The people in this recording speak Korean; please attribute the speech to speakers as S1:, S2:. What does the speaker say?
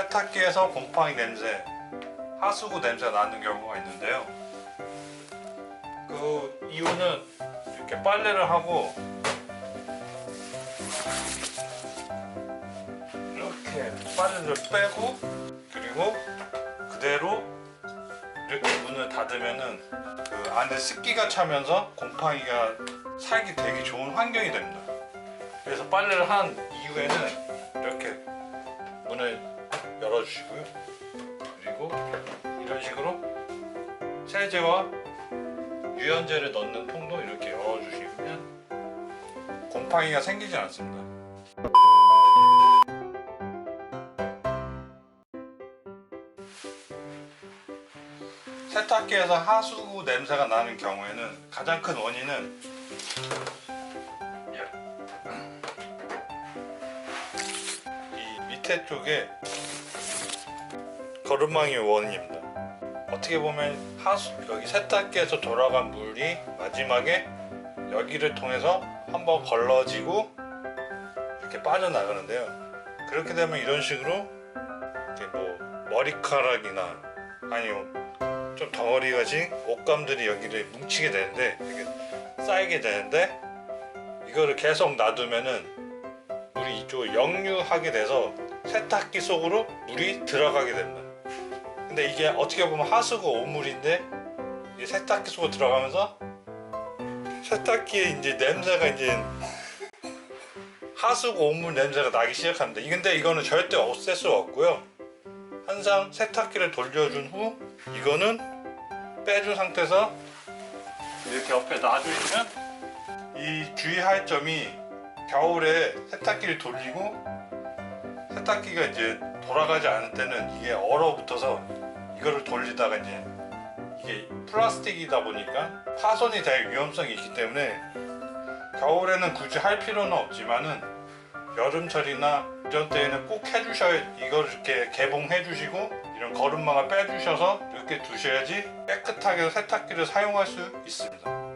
S1: 세탁기에서 곰팡이 냄새, 하수구 냄새가 나는 경우가 있는데요. 그 이유는 이렇게 빨래를 하고 이렇게 빨래를 빼고 그리고 그대로 이렇게 문을 닫으면은 그 안에 습기가 차면서 곰팡이가 살기 되게 좋은 환경이 됩니다. 그래서 빨래를 한 이후에는 이렇게 문을 열어주시고요. 그리고 이런 식으로 세제와 유연제를 넣는 통도 이렇게 열어주시면 곰팡이가 생기지 않습니다. 세탁기에서 하수구 냄새가 나는 경우에는 가장 큰 원인은 이 밑에 쪽에 거름망이 원인입니다. 어떻게 보면 하수 여기 세탁기에서 돌아간 물이 마지막에 여기를 통해서 한번 걸러지고 이렇게 빠져나가는데요. 그렇게 되면 이런 식으로 이렇게 뭐 머리카락이나 아니면 좀 덩어리 가진 옷감들이 여기를 뭉치게 되는데 이게 쌓이게 되는데 이거를 계속 놔두면은 물이 이쪽을 역류하게 돼서 세탁기 속으로 물이 들어가게 됩니다. 근데 이게 어떻게 보면 하수구 오물인데 이 세탁기 속으로 들어가면서 세탁기에 이제 냄새가 이제 하수구 오물 냄새가 나기 시작합니다. 근데 이거는 절대 없앨 수가 없고요. 항상 세탁기를 돌려준 후 이거는 빼준 상태에서 이렇게 옆에 놔주시면 이 주의할 점이 겨울에 세탁기를 돌리고 세탁기가 이제 돌아가지 않을 때는 이게 얼어붙어서 이거를 돌리다가 이제 이게 플라스틱이다 보니까 파손이 될 위험성이 있기 때문에 겨울에는 굳이 할 필요는 없지만은 여름철이나 이런 때에는 꼭 해주셔야 이걸 이렇게 개봉해 주시고 이런 거름망을 빼주셔서 이렇게 두셔야지 깨끗하게 세탁기를 사용할 수 있습니다.